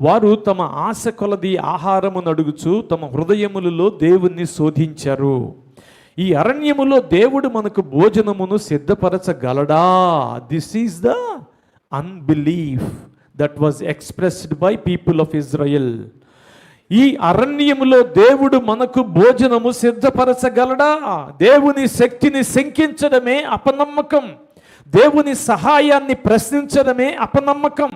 వారు తమ ఆశ కొలది ఆహారము నడుగుచు తమ హృదయములలో దేవుణ్ణి శోధించారు. ఈ అరణ్యములో దేవుడు మనకు భోజనమును సిద్ధపరచగలడా? This is the unbelief that was expressed by people of Israel ఈ అరణ్యములో దేవుడు మనకు భోజనము సిద్ధపరచగలడా? దేవుని శక్తిని శంకించడమే అపనమ్మకం. దేవుని సహాయాన్ని ప్రశ్నించడమే అపనమ్మకం.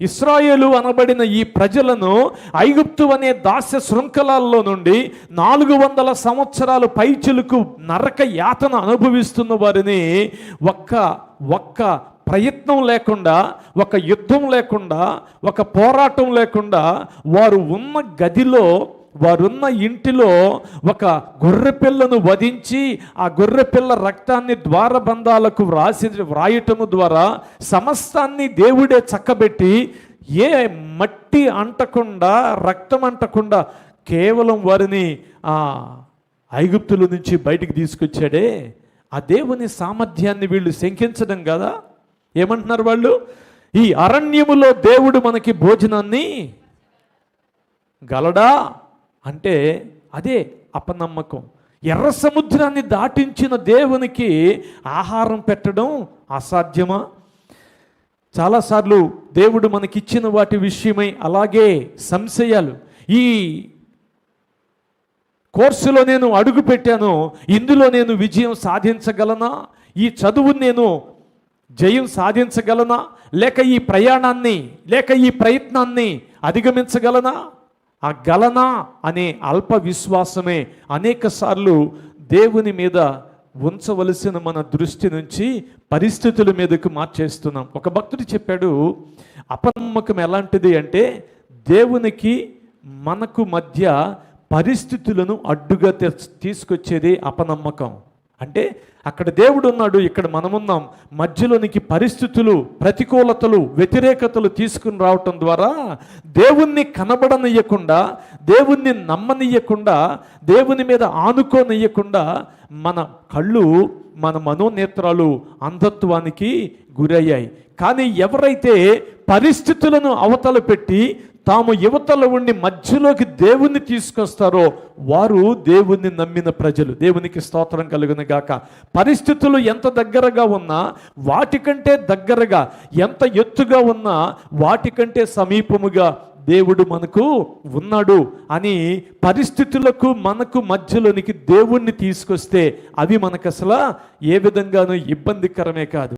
ఇస్రాయేలు అనబడిన ఈ ప్రజలను ఐగుప్తు అనే దాస్య శృంఖలాల్లో నుండి నాలుగు వందల సంవత్సరాలు పైచులకు నరక యాతన అనుభవిస్తున్న వారిని ఒక్క ఒక్క ప్రయత్నం లేకుండా ఒక యుద్ధం లేకుండా ఒక పోరాటం లేకుండా వారు ఉన్న గదిలో వారున్న ఇంటిలో ఒక గొర్రెపిల్లను వధించి ఆ గొర్రెపిల్ల రక్తాన్ని ద్వారబంధాలకు వ్రాసి వ్రాయటము ద్వారా సమస్తాన్ని దేవుడే చక్కబెట్టి ఏ మట్టి అంటకుండా రక్తం అంటకుండా కేవలం వారిని ఆ ఐగుప్తుల నుంచి బయటికి తీసుకొచ్చాడే. ఆ దేవుని సామర్థ్యాన్ని వీళ్ళు శంకించడం కదా. ఏమంటున్నారు వాళ్ళు? ఈ అరణ్యములో దేవుడు మనకి భోజనాన్ని గలడా? అంటే అదే అపనమ్మకం. ఎర్ర సముద్రాన్ని దాటించిన దేవునికి ఆహారం పెట్టడం అసాధ్యమా? చాలాసార్లు దేవుడు మనకిచ్చిన వాటి విషయమై అలాగే సంశయాలు. ఈ కోర్సులో నేను అడుగు పెట్టాను ఇందులో నేను విజయం సాధించగలనా? ఈ చదువు నేను జయం సాధించగలనా? లేక ఈ ప్రయాణాన్ని లేక ఈ ప్రయత్నాన్ని అధిగమించగలనా? ఆ గలన అనే అల్ప విశ్వాసమే అనేక సార్లు దేవుని మీద ఉంచవలసిన మన దృష్టి నుంచి పరిస్థితుల మీదకు మార్చేస్తున్నాం. ఒక భక్తుడు చెప్పాడు అపనమ్మకం ఎలాంటిది అంటే దేవునికి మనకు మధ్య పరిస్థితులను అడ్డుగా తీసుకొచ్చేది అపనమ్మకం. అంటే అక్కడ దేవుడు ఉన్నాడు ఇక్కడ మనమున్నాం. మధ్యలోనికి పరిస్థితులు ప్రతికూలతలు వ్యతిరేకతలు తీసుకుని రావటం ద్వారా దేవుణ్ణి కనబడనియ్యకుండా దేవుణ్ణి నమ్మనియ్యకుండా దేవుని మీద ఆనుకోనియ్యకుండా మన కళ్ళు మన మనోనేత్రాలు అంధత్వానికి గురయ్యాయి. కానీ ఎవరైతే పరిస్థితులను అవతల పెట్టి తాము యువతలో ఉండి మధ్యలోకి దేవుణ్ణి తీసుకొస్తారో వారు దేవుణ్ణి నమ్మిన ప్రజలు. దేవునికి స్తోత్రం కలుగును గాక. పరిస్థితులు ఎంత దగ్గరగా ఉన్నా వాటికంటే దగ్గరగా ఎంత ఎత్తుగా ఉన్నా వాటికంటే సమీపముగా దేవుడు మనకు ఉన్నాడు అని పరిస్థితులకు మనకు మధ్యలోనికి దేవుణ్ణి తీసుకొస్తే అవి మనకు అసలు ఏ విధంగానూ ఇబ్బందికరమే కాదు.